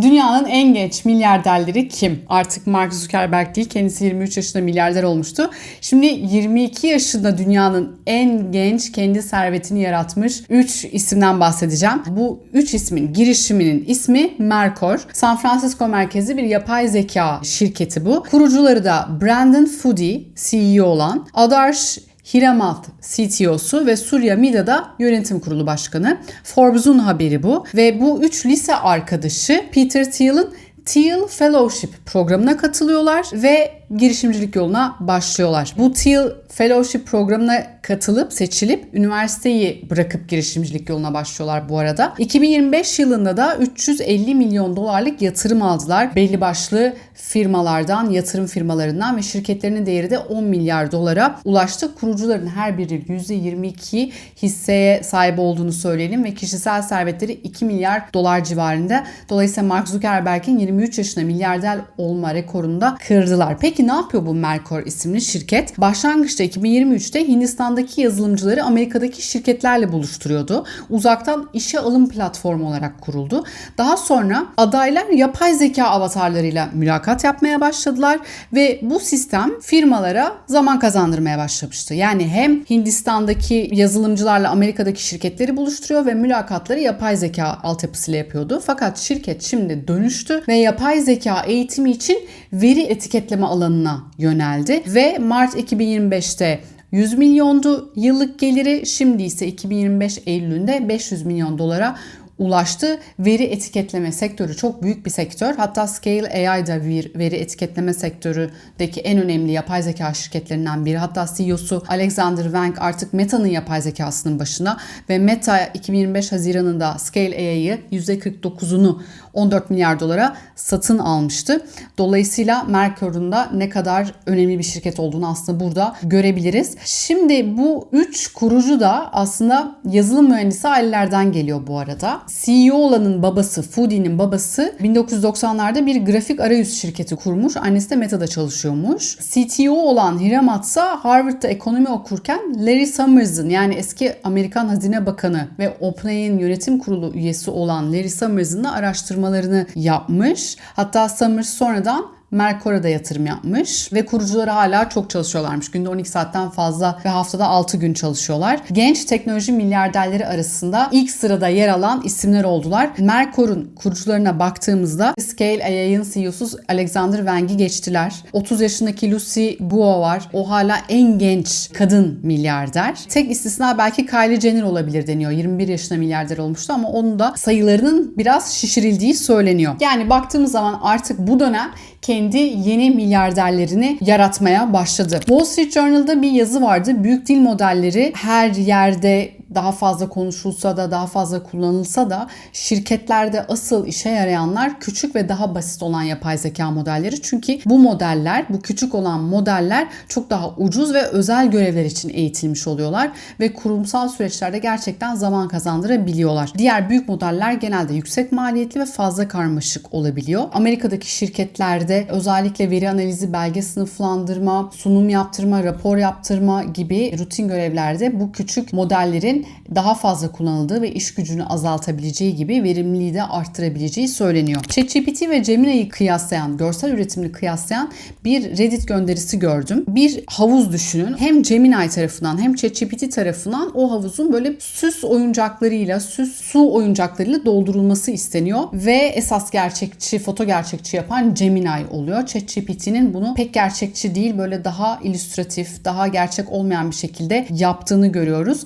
Dünyanın en genç milyarderleri kim? Artık Mark Zuckerberg değil, kendisi 23 yaşında milyarder olmuştu. Şimdi 22 yaşında dünyanın en genç kendi servetini yaratmış 3 isimden bahsedeceğim. Bu 3 ismin girişiminin ismi Merkor. San Francisco merkezli bir yapay zeka şirketi bu. Kurucuları da Brandon Foody, CEO olan, Adarsh Hiramat CTO'su ve Surya Mida'da yönetim kurulu başkanı. Forbes'un haberi bu ve bu üç lise arkadaşı Peter Thiel'in Thiel Fellowship programına katılıyorlar ve girişimcilik yoluna başlıyorlar. Bu Thiel Fellowship programına katılıp seçilip üniversiteyi bırakıp girişimcilik yoluna başlıyorlar bu arada. 2025 yılında da 350 milyon dolarlık yatırım aldılar. Belli başlı firmalardan, yatırım firmalarından ve şirketlerinin değeri de 10 milyar dolara ulaştı. Kurucuların her biri %22 hisseye sahip olduğunu söyleyelim ve kişisel servetleri 2 milyar dolar civarında. Dolayısıyla Mark Zuckerberg'in 23 yaşında milyarder olma rekorunu da kırdılar. Peki ne yapıyor bu Merkor isimli şirket? Başlangıçta 2023'te Hindistan'daki yazılımcıları Amerika'daki şirketlerle buluşturuyordu. Uzaktan işe alım platformu olarak kuruldu. Daha sonra adaylar yapay zeka avatarlarıyla mülakat yapmaya başladılar ve bu sistem firmalara zaman kazandırmaya başlamıştı. Yani hem Hindistan'daki yazılımcılarla Amerika'daki şirketleri buluşturuyor ve mülakatları yapay zeka altyapısıyla yapıyordu. Fakat şirket şimdi dönüştü ve yapay zeka eğitimi için veri etiketleme alanına yöneldi ve Mart 2025'te 100 milyondu yıllık geliri şimdi ise 2025 Eylül'ünde 500 milyon dolara ulaştı. Veri etiketleme sektörü çok büyük bir sektör. Hatta Scale AI da bir veri etiketleme sektöründeki en önemli yapay zeka şirketlerinden biri. Hatta CEO'su Alexander Wang artık Meta'nın yapay zekasının başına ve Meta 2025 Haziran'ında Scale AI'yı %49'unu 14 milyar dolara satın almıştı. Dolayısıyla Merkur'un da ne kadar önemli bir şirket olduğunu aslında burada görebiliriz. Şimdi bu 3 kurucu da aslında yazılım mühendisi ailelerden geliyor bu arada. CEO olanın babası, Foody'nin babası 1990'larda bir grafik arayüz şirketi kurmuş. Annesi de Meta'da çalışıyormuş. CTO olan Hiramat ise Harvard'da ekonomi okurken Larry Summers'ın yani eski Amerikan Hazine Bakanı ve OpenAI'nin yönetim kurulu üyesi olan Larry Summers'ın da araştırmalarını yapmış. Hatta Summers sonradan Merkor'a da yatırım yapmış ve kurucuları hala çok çalışıyorlarmış. Günde 12 saatten fazla ve haftada 6 gün çalışıyorlar. Genç teknoloji milyarderleri arasında ilk sırada yer alan isimler oldular. Merkor'un kurucularına baktığımızda Scale AI'ın CEO'su Alexander Wang'i geçtiler. 30 yaşındaki Lucy Guo var. O hala en genç kadın milyarder. Tek istisna belki Kylie Jenner olabilir deniyor. 21 yaşında milyarder olmuştu ama onun da sayılarının biraz şişirildiği söyleniyor. Yani baktığımız zaman artık bu dönem kendi yeni milyarderlerini yaratmaya başladı. Wall Street Journal'da bir yazı vardı. Büyük dil modelleri her yerde daha fazla konuşulsa da daha fazla kullanılsa da şirketlerde asıl işe yarayanlar küçük ve daha basit olan yapay zeka modelleri. Çünkü bu modeller, bu küçük olan modeller çok daha ucuz ve özel görevler için eğitilmiş oluyorlar ve kurumsal süreçlerde gerçekten zaman kazandırabiliyorlar. Diğer büyük modeller genelde yüksek maliyetli ve fazla karmaşık olabiliyor. Amerika'daki şirketlerde özellikle veri analizi, belge sınıflandırma, sunum yaptırma, rapor yaptırma gibi rutin görevlerde bu küçük modellerin daha fazla kullanıldığı ve iş gücünü azaltabileceği gibi verimliliği de arttırabileceği söyleniyor. ChatGPT ve Gemini'yi kıyaslayan, görsel üretimini kıyaslayan bir Reddit gönderisi gördüm. Bir havuz düşünün. Hem Gemini tarafından hem ChatGPT tarafından o havuzun böyle süs oyuncaklarıyla, süs su oyuncaklarıyla doldurulması isteniyor ve esas gerçekçi, foto gerçekçi yapan Gemini oluyor. ChatGPT'nin bunu pek gerçekçi değil, böyle daha illüstratif, daha gerçek olmayan bir şekilde yaptığını görüyoruz.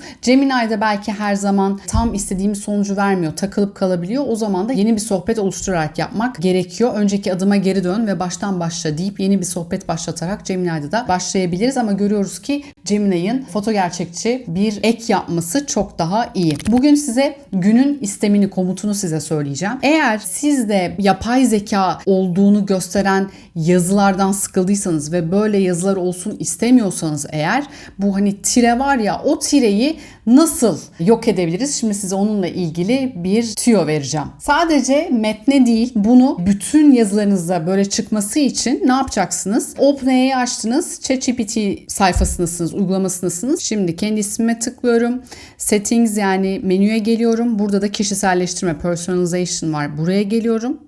Gemini'de belki her zaman tam istediğimiz sonucu vermiyor, takılıp kalabiliyor. O zaman da yeni bir sohbet oluşturarak yapmak gerekiyor. Önceki adıma geri dön ve baştan başla deyip yeni bir sohbet başlatarak Gemini'de de başlayabiliriz ama görüyoruz ki Gemini'nin foto gerçekçi bir ek yapması çok daha iyi. Bugün size günün istemini, komutunu size söyleyeceğim. Eğer siz de yapay zeka olduğunu gösteren yazılardan sıkıldıysanız ve böyle yazılar olsun istemiyorsanız eğer bu hani tire var ya o tireyi nasıl yok edebiliriz? Şimdi size onunla ilgili bir tüyo vereceğim. Sadece metne değil bunu bütün yazılarınızda böyle çıkması için ne yapacaksınız? OpenAI'yi açtınız. ChatGPT sayfasındasınız, uygulamasındasınız. Şimdi kendi ismime tıklıyorum. Settings yani menüye geliyorum. Burada da kişiselleştirme, personalization var. Buraya geliyorum.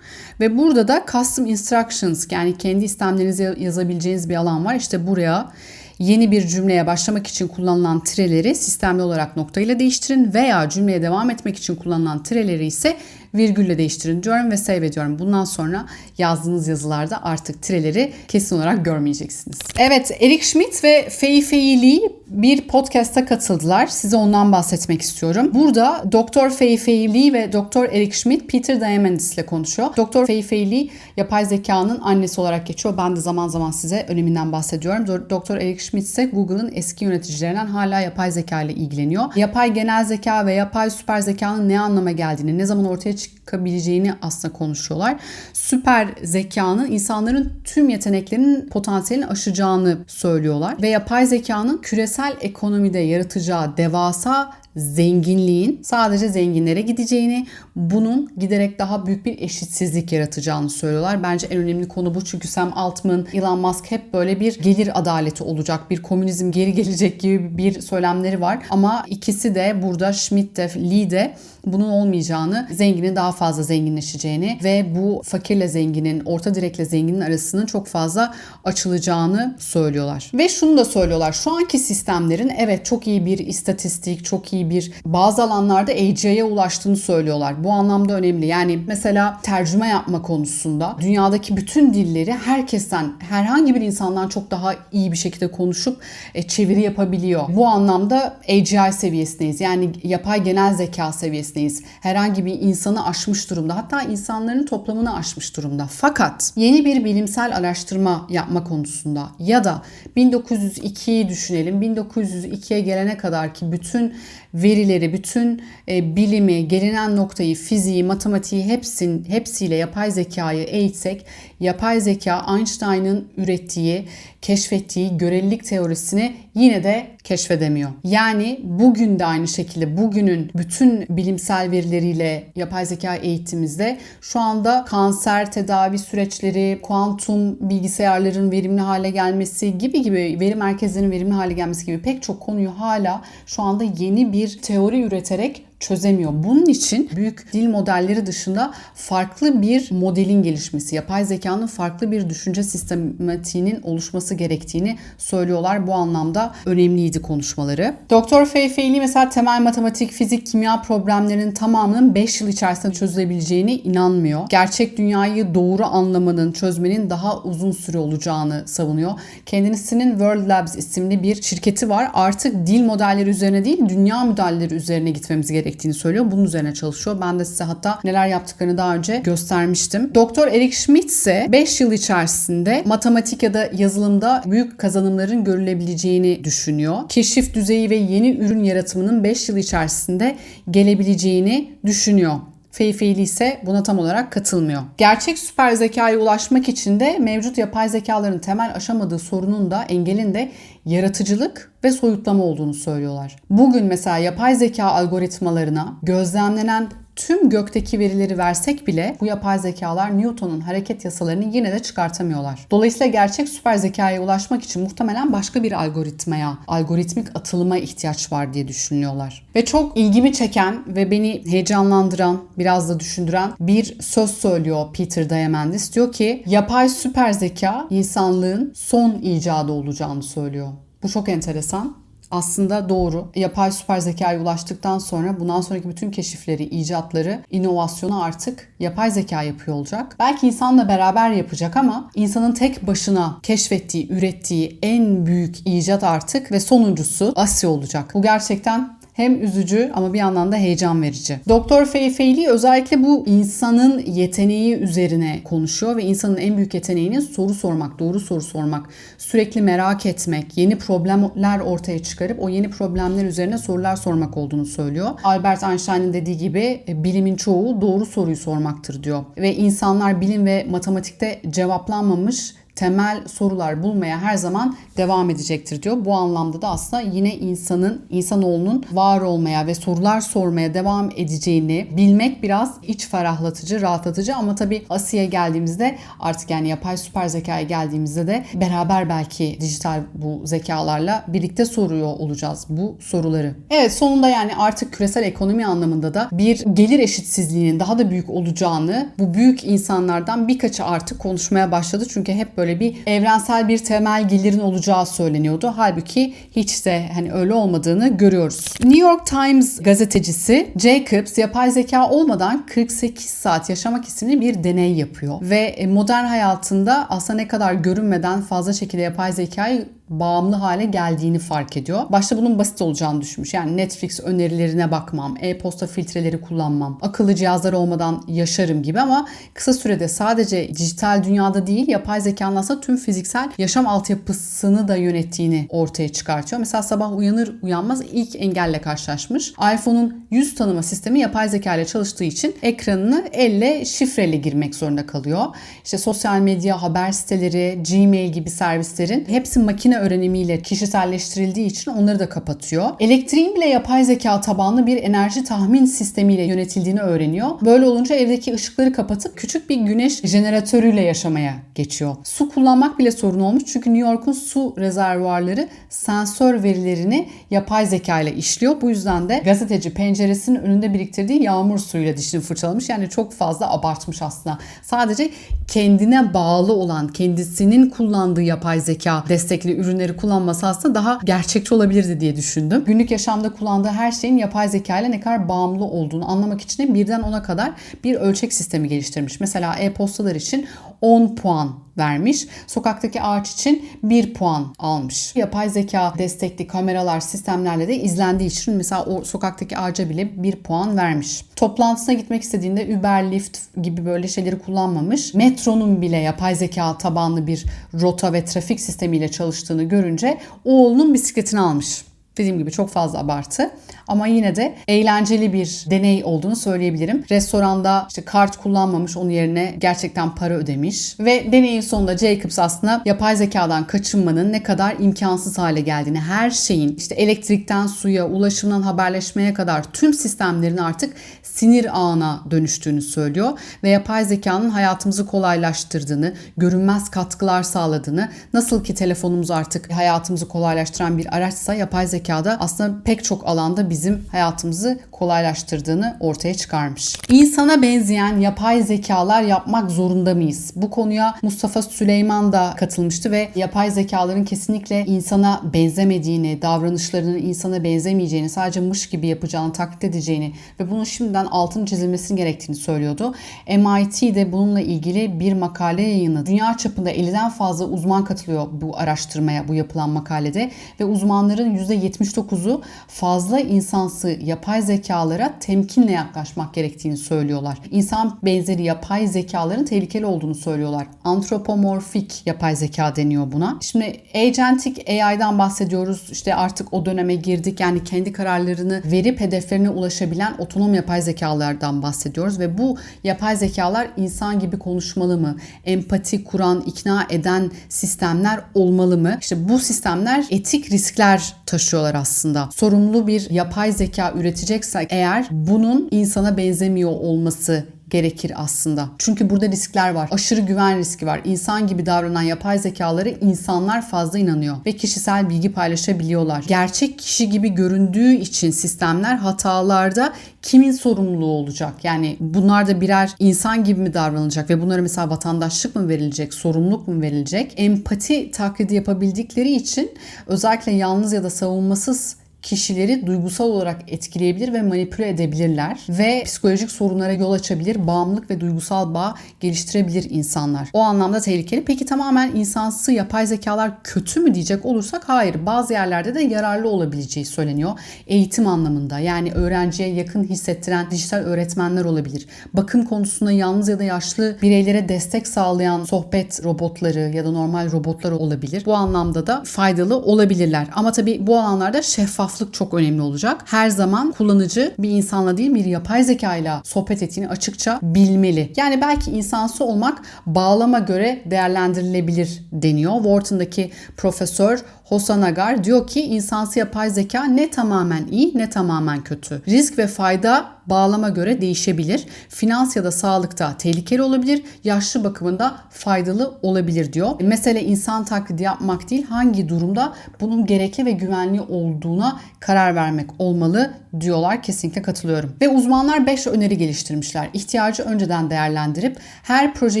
Ve burada da custom instructions yani kendi istemlerinizi yazabileceğiniz bir alan var. İşte buraya yeni bir cümleye başlamak için kullanılan tireleri sistemli olarak noktayla değiştirin veya cümleye devam etmek için kullanılan tireleri ise virgülle değiştirin diyorum ve save ediyorum. Bundan sonra yazdığınız yazılarda artık tireleri kesin olarak görmeyeceksiniz. Evet Eric Schmidt ve Fei Fei Li bir podcast'a katıldılar. Size ondan bahsetmek istiyorum. Burada Doktor Fei Fei Li ve Doktor Eric Schmidt Peter Diamandis ile konuşuyor. Doktor Fei Fei Li yapay zekanın annesi olarak geçiyor. Ben de zaman zaman size öneminden bahsediyorum. Doktor Eric Schmidt ise Google'ın eski yöneticilerinden hala yapay zeka ile ilgileniyor. Yapay genel zeka ve yapay süper zekanın ne anlama geldiğini, ne zaman ortaya çıkabileceğini aslında konuşuyorlar. Süper zekanın insanların tüm yeteneklerinin potansiyelini aşacağını söylüyorlar ve yapay zekanın küresel ekonomide yaratacağı devasa zenginliğin sadece zenginlere gideceğini, bunun giderek daha büyük bir eşitsizlik yaratacağını söylüyorlar. Bence en önemli konu bu çünkü Sam Altman, Elon Musk hep böyle bir gelir adaleti olacak, bir komünizm geri gelecek gibi bir söylemleri var. Ama ikisi de burada Schmidt de Lee de bunun olmayacağını, zenginin daha fazla zenginleşeceğini ve bu fakirle zenginin, orta direkle zenginin arasının çok fazla açılacağını söylüyorlar. Ve şunu da söylüyorlar. Şu anki sistemlerin evet çok iyi bir istatistik, çok iyi bir bazı alanlarda AGI'ye ulaştığını söylüyorlar. Bu anlamda önemli. Yani mesela tercüme yapma konusunda dünyadaki bütün dilleri herkesten, herhangi bir insandan çok daha iyi bir şekilde konuşup e, çeviri yapabiliyor. Bu anlamda AGI seviyesindeyiz. Yani yapay genel zeka seviyesindeyiz. Herhangi bir insanı aşmış durumda. Hatta insanların toplamını aşmış durumda. Fakat yeni bir bilimsel araştırma yapma konusunda ya da 1902'yi düşünelim. 1902'ye gelene kadar ki bütün verileri, bütün e, bilimi, gelinen noktayı, fiziği, matematiği hepsin, hepsiyle yapay zekayı eğitsek, yapay zeka Einstein'ın ürettiği, keşfettiği görelilik teorisini yine de keşfedemiyor. Yani bugün de aynı şekilde bugünün bütün bilimsel verileriyle yapay zeka eğitimimizde şu anda kanser tedavi süreçleri, kuantum bilgisayarların verimli hale gelmesi gibi gibi veri merkezlerinin verimli hale gelmesi gibi pek çok konuyu hala şu anda yeni bir teori üreterek çözemiyor. Bunun için büyük dil modelleri dışında farklı bir modelin gelişmesi, yapay zekanın farklı bir düşünce sistematiğinin oluşması gerektiğini söylüyorlar. Bu anlamda önemliydi konuşmaları. Doktor Fei Fei mesela temel matematik, fizik, kimya problemlerinin tamamının 5 yıl içerisinde çözülebileceğine inanmıyor. Gerçek dünyayı doğru anlamanın, çözmenin daha uzun süre olacağını savunuyor. Kendisinin World Labs isimli bir şirketi var. Artık dil modelleri üzerine değil, dünya modelleri üzerine gitmemiz gerekiyor gerektiğini söylüyor. Bunun üzerine çalışıyor. Ben de size hatta neler yaptıklarını daha önce göstermiştim. Doktor Eric Schmidt ise 5 yıl içerisinde matematik ya da yazılımda büyük kazanımların görülebileceğini düşünüyor. Keşif düzeyi ve yeni ürün yaratımının 5 yıl içerisinde gelebileceğini düşünüyor. Feyfeyli ise buna tam olarak katılmıyor. Gerçek süper zekaya ulaşmak için de mevcut yapay zekaların temel aşamadığı sorunun da engelin de yaratıcılık ve soyutlama olduğunu söylüyorlar. Bugün mesela yapay zeka algoritmalarına gözlemlenen tüm gökteki verileri versek bile bu yapay zekalar Newton'un hareket yasalarını yine de çıkartamıyorlar. Dolayısıyla gerçek süper zekaya ulaşmak için muhtemelen başka bir algoritmaya, algoritmik atılıma ihtiyaç var diye düşünüyorlar. Ve çok ilgimi çeken ve beni heyecanlandıran, biraz da düşündüren bir söz söylüyor Peter Diamandis. Diyor ki yapay süper zeka insanlığın son icadı olacağını söylüyor. Bu çok enteresan aslında doğru. Yapay süper zekaya ulaştıktan sonra bundan sonraki bütün keşifleri, icatları, inovasyonu artık yapay zeka yapıyor olacak. Belki insanla beraber yapacak ama insanın tek başına keşfettiği, ürettiği en büyük icat artık ve sonuncusu Asya olacak. Bu gerçekten hem üzücü ama bir yandan da heyecan verici. Doktor Fei Feili özellikle bu insanın yeteneği üzerine konuşuyor ve insanın en büyük yeteneğinin soru sormak, doğru soru sormak, sürekli merak etmek, yeni problemler ortaya çıkarıp o yeni problemler üzerine sorular sormak olduğunu söylüyor. Albert Einstein'ın dediği gibi e, bilimin çoğu doğru soruyu sormaktır diyor. Ve insanlar bilim ve matematikte cevaplanmamış temel sorular bulmaya her zaman devam edecektir diyor. Bu anlamda da aslında yine insanın, insanoğlunun var olmaya ve sorular sormaya devam edeceğini bilmek biraz iç ferahlatıcı, rahatlatıcı ama tabii Asiye geldiğimizde artık yani yapay süper zekaya geldiğimizde de beraber belki dijital bu zekalarla birlikte soruyor olacağız bu soruları. Evet sonunda yani artık küresel ekonomi anlamında da bir gelir eşitsizliğinin daha da büyük olacağını bu büyük insanlardan birkaçı artık konuşmaya başladı. Çünkü hep böyle bir evrensel bir temel gelirin olacağı söyleniyordu. Halbuki hiç de hani öyle olmadığını görüyoruz. New York Times gazetecisi Jacobs yapay zeka olmadan 48 saat yaşamak isimli bir deney yapıyor. Ve modern hayatında aslında ne kadar görünmeden fazla şekilde yapay zekayı bağımlı hale geldiğini fark ediyor. Başta bunun basit olacağını düşünmüş. Yani Netflix önerilerine bakmam, e-posta filtreleri kullanmam, akıllı cihazlar olmadan yaşarım gibi ama kısa sürede sadece dijital dünyada değil yapay zekanın aslında tüm fiziksel yaşam altyapısını da yönettiğini ortaya çıkartıyor. Mesela sabah uyanır uyanmaz ilk engelle karşılaşmış. iPhone'un yüz tanıma sistemi yapay zeka ile çalıştığı için ekranını elle şifreyle girmek zorunda kalıyor. İşte sosyal medya, haber siteleri, Gmail gibi servislerin hepsi makine öğrenimiyle kişiselleştirildiği için onları da kapatıyor. Elektriğin bile yapay zeka tabanlı bir enerji tahmin sistemiyle yönetildiğini öğreniyor. Böyle olunca evdeki ışıkları kapatıp küçük bir güneş jeneratörüyle yaşamaya geçiyor. Su kullanmak bile sorun olmuş çünkü New York'un su rezervuarları sensör verilerini yapay zeka ile işliyor. Bu yüzden de gazeteci penceresinin önünde biriktirdiği yağmur suyuyla dişini fırçalamış. Yani çok fazla abartmış aslında. Sadece kendine bağlı olan, kendisinin kullandığı yapay zeka destekli ürünleri kullanması aslında daha gerçekçi olabilirdi diye düşündüm. Günlük yaşamda kullandığı her şeyin yapay zeka ile ne kadar bağımlı olduğunu anlamak için de birden ona kadar bir ölçek sistemi geliştirmiş. Mesela e-postalar için 10 puan vermiş. Sokaktaki ağaç için 1 puan almış. Yapay zeka destekli kameralar, sistemlerle de izlendiği için mesela o sokaktaki ağaca bile 1 puan vermiş. Toplantısına gitmek istediğinde Uber, Lyft gibi böyle şeyleri kullanmamış. Metronun bile yapay zeka tabanlı bir rota ve trafik sistemiyle çalıştığını görünce oğlunun bisikletini almış. Dediğim gibi çok fazla abartı ama yine de eğlenceli bir deney olduğunu söyleyebilirim. Restoranda işte kart kullanmamış onun yerine gerçekten para ödemiş ve deneyin sonunda Jacobs aslında yapay zekadan kaçınmanın ne kadar imkansız hale geldiğini, her şeyin işte elektrikten suya, ulaşımdan haberleşmeye kadar tüm sistemlerin artık sinir ağına dönüştüğünü söylüyor ve yapay zekanın hayatımızı kolaylaştırdığını, görünmez katkılar sağladığını, nasıl ki telefonumuz artık hayatımızı kolaylaştıran bir araçsa yapay zekada aslında pek çok alanda bizim hayatımızı kolaylaştırdığını ortaya çıkarmış. İnsana benzeyen yapay zekalar yapmak zorunda mıyız? Bu konuya Mustafa Süleyman da katılmıştı ve yapay zekaların kesinlikle insana benzemediğini, davranışlarının insana benzemeyeceğini, sadece mış gibi yapacağını, taklit edeceğini ve bunun şimdiden altını çizilmesinin gerektiğini söylüyordu. MIT de bununla ilgili bir makale yayınladı. Dünya çapında 50'den fazla uzman katılıyor bu araştırmaya, bu yapılan makalede ve uzmanların %79'u fazla insansı yapay zekalara temkinle yaklaşmak gerektiğini söylüyorlar. İnsan benzeri yapay zekaların tehlikeli olduğunu söylüyorlar. Antropomorfik yapay zeka deniyor buna. Şimdi agentic AI'dan bahsediyoruz. İşte artık o döneme girdik. Yani kendi kararlarını verip hedeflerine ulaşabilen otonom yapay zekalardan bahsediyoruz ve bu yapay zekalar insan gibi konuşmalı mı? Empati kuran, ikna eden sistemler olmalı mı? İşte bu sistemler etik riskler taşıyorlar aslında. Sorumlu bir yapay zeka üreteceksek eğer bunun insana benzemiyor olması gerekir aslında. Çünkü burada riskler var. Aşırı güven riski var. İnsan gibi davranan yapay zekaları insanlar fazla inanıyor ve kişisel bilgi paylaşabiliyorlar. Gerçek kişi gibi göründüğü için sistemler hatalarda kimin sorumluluğu olacak? Yani bunlar da birer insan gibi mi davranılacak ve bunlara mesela vatandaşlık mı verilecek, sorumluluk mu verilecek? Empati taklidi yapabildikleri için özellikle yalnız ya da savunmasız kişileri duygusal olarak etkileyebilir ve manipüle edebilirler ve psikolojik sorunlara yol açabilir, bağımlılık ve duygusal bağ geliştirebilir insanlar. O anlamda tehlikeli. Peki tamamen insansı yapay zekalar kötü mü diyecek olursak hayır. Bazı yerlerde de yararlı olabileceği söyleniyor. Eğitim anlamında yani öğrenciye yakın hissettiren dijital öğretmenler olabilir. Bakım konusunda yalnız ya da yaşlı bireylere destek sağlayan sohbet robotları ya da normal robotlar olabilir. Bu anlamda da faydalı olabilirler. Ama tabii bu alanlarda şeffaf şeffaflık çok önemli olacak. Her zaman kullanıcı bir insanla değil bir yapay zeka ile sohbet ettiğini açıkça bilmeli. Yani belki insansı olmak bağlama göre değerlendirilebilir deniyor. Wharton'daki profesör Hosanagar diyor ki insansı yapay zeka ne tamamen iyi ne tamamen kötü. Risk ve fayda bağlama göre değişebilir. Finans ya da sağlıkta tehlikeli olabilir, yaşlı bakımında faydalı olabilir diyor. Mesele insan taklidi yapmak değil, hangi durumda bunun gerekli ve güvenli olduğuna karar vermek olmalı diyorlar. Kesinlikle katılıyorum. Ve uzmanlar 5 öneri geliştirmişler. İhtiyacı önceden değerlendirip her proje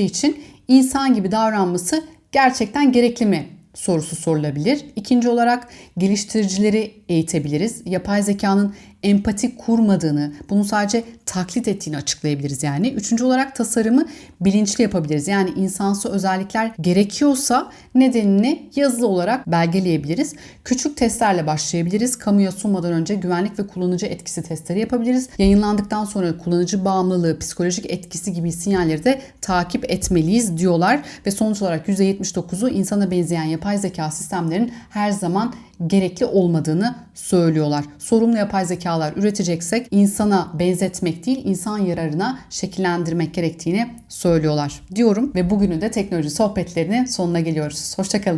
için insan gibi davranması gerçekten gerekli mi sorusu sorulabilir. İkinci olarak geliştiricileri eğitebiliriz. Yapay zekanın empati kurmadığını, bunu sadece taklit ettiğini açıklayabiliriz yani. Üçüncü olarak tasarımı bilinçli yapabiliriz. Yani insansı özellikler gerekiyorsa nedenini yazılı olarak belgeleyebiliriz. Küçük testlerle başlayabiliriz. Kamuya sunmadan önce güvenlik ve kullanıcı etkisi testleri yapabiliriz. Yayınlandıktan sonra kullanıcı bağımlılığı, psikolojik etkisi gibi sinyalleri de takip etmeliyiz diyorlar. Ve sonuç olarak %79'u insana benzeyen yapay zeka sistemlerin her zaman gerekli olmadığını söylüyorlar. Sorumlu yapay zekalar üreteceksek insana benzetmek değil, insan yararına şekillendirmek gerektiğini söylüyorlar diyorum ve bugünün de teknoloji sohbetlerinin sonuna geliyoruz. Hoşçakalın.